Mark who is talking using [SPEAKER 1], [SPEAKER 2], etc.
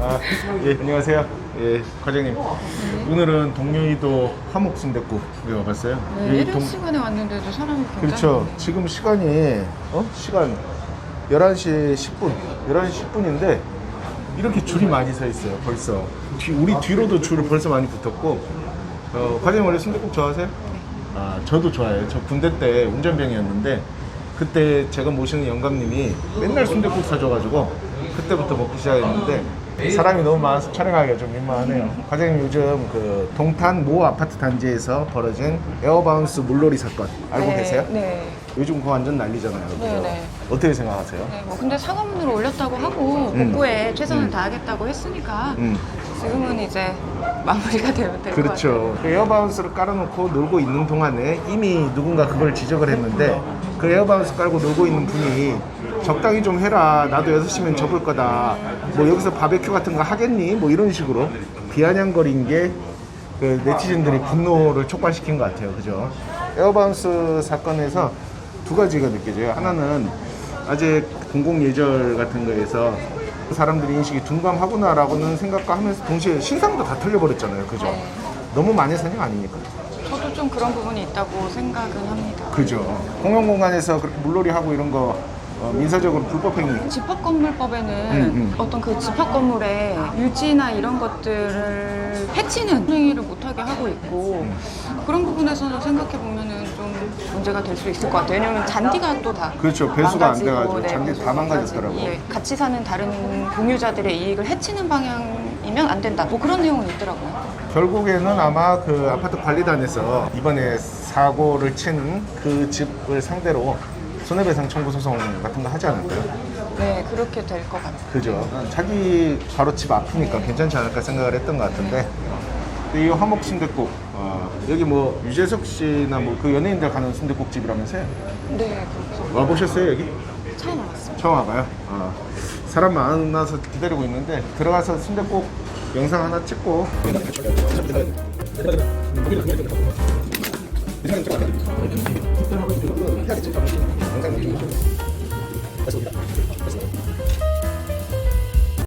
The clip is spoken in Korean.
[SPEAKER 1] 아, 예, 안녕하세요. 예, 과장님. 오늘은 동료이도 화목 순댓국 여기 와봤어요.
[SPEAKER 2] 네,
[SPEAKER 1] 여기
[SPEAKER 2] 이른 시간에 왔는데도 사람이 굉장히
[SPEAKER 1] 그렇죠. 지금 시간이 어? 시간 11시 10분. 11시 10분인데 이렇게 줄이 많이 서 있어요. 벌써. 뒤- 우리 뒤로도 줄을 벌써 많이 붙었고 어, 과장님 원래 순댓국 좋아하세요? 아, 저도 좋아해요. 저 군대 때 운전병이었는데 그때 제가 모시는 영감님이 맨날 순댓국 사줘가지고 그때부터 먹기 시작했는데 사람이 너무 많아서 촬영하기가 좀 민망하네요. 과장님 요즘 그 동탄 모 아파트 단지에서 벌어진 에어바운스 물놀이 사건 알고
[SPEAKER 2] 네,
[SPEAKER 1] 계세요?
[SPEAKER 2] 네.
[SPEAKER 1] 요즘 그거 완전 난리잖아요. 그죠?
[SPEAKER 2] 네, 네.
[SPEAKER 1] 어떻게 생각하세요?
[SPEAKER 2] 네, 뭐 근데 사과문을 올렸다고 하고
[SPEAKER 1] 음.
[SPEAKER 2] 복구에 최선을
[SPEAKER 1] 음.
[SPEAKER 2] 다하겠다고 했으니까
[SPEAKER 1] 음.
[SPEAKER 2] 지금은 이제 마무리가 되면 될것 같아요.
[SPEAKER 1] 그렇죠. 그 에어바운스를 깔아놓고 놀고 있는 동안에 이미 누군가 그걸 지적을 했는데 그 에어바운스 깔고 놀고 있는 분이 적당히 좀 해라. 나도 6시면 접을 거다. 뭐 여기서 바베큐 같은 거 하겠니? 뭐 이런 식으로 비아냥거린 게 그 네티즌들이 분노를 촉발시킨 것 같아요. 그죠? 에어바운스 사건에서 두 가지가 느껴져요. 하나는 아직 공공 예절 같은 거에서 사람들이 인식이 둔감하구나라고는 생각과 하면서 동시에 신상도 다 털려버렸잖아요. 그죠?
[SPEAKER 2] 네.
[SPEAKER 1] 너무 많이 사냥 아닙니까?
[SPEAKER 2] 저도 좀 그런 부분이 있다고 생각은 합니다.
[SPEAKER 1] 그죠. 공영 공간에서 그렇게 물놀이 하고 이런 거 어, 민사적으로 불법행위.
[SPEAKER 2] 집합건물법에는
[SPEAKER 1] 음, 음.
[SPEAKER 2] 어떤 그 집합건물의 유지나 이런 것들을 해치는 행위를 못하게 하고 있고
[SPEAKER 1] 음.
[SPEAKER 2] 그런 부분에서는 생각해 보면은 좀 문제가 될 수 있을 것 같아요. 왜냐면 잔디가 또 다
[SPEAKER 1] 그렇죠. 배수가 안
[SPEAKER 2] 망가지고,
[SPEAKER 1] 돼가지고
[SPEAKER 2] 네,
[SPEAKER 1] 잔디
[SPEAKER 2] 배수가
[SPEAKER 1] 다 망가졌더라고요.
[SPEAKER 2] 예, 같이 사는 다른 공유자들의 이익을 해치는 방향이면 안 된다. 뭐 그런 내용은 있더라고요.
[SPEAKER 1] 결국에는 아마 그 아파트 관리단에서 이번에 사고를 친 그 집을 상대로 손해배상 청구 소송 같은 거 하지 않을까요?
[SPEAKER 2] 네, 그렇게 될 것 같아요.
[SPEAKER 1] 그죠. 자기 바로 집 앞이니까 괜찮지 않을까 생각을 했던 것 같은데 이 화목 순댓국 어, 여기 뭐 유재석 씨나 뭐 그 연예인들 가는 순댓국 집이라면서요?
[SPEAKER 2] 네, 그렇죠.
[SPEAKER 1] 와 보셨어요 여기?
[SPEAKER 2] 처음 알았어요.
[SPEAKER 1] 처음 와봐요. 어, 사람 많아서 기다리고 있는데 들어가서 순댓국 영상 하나 찍고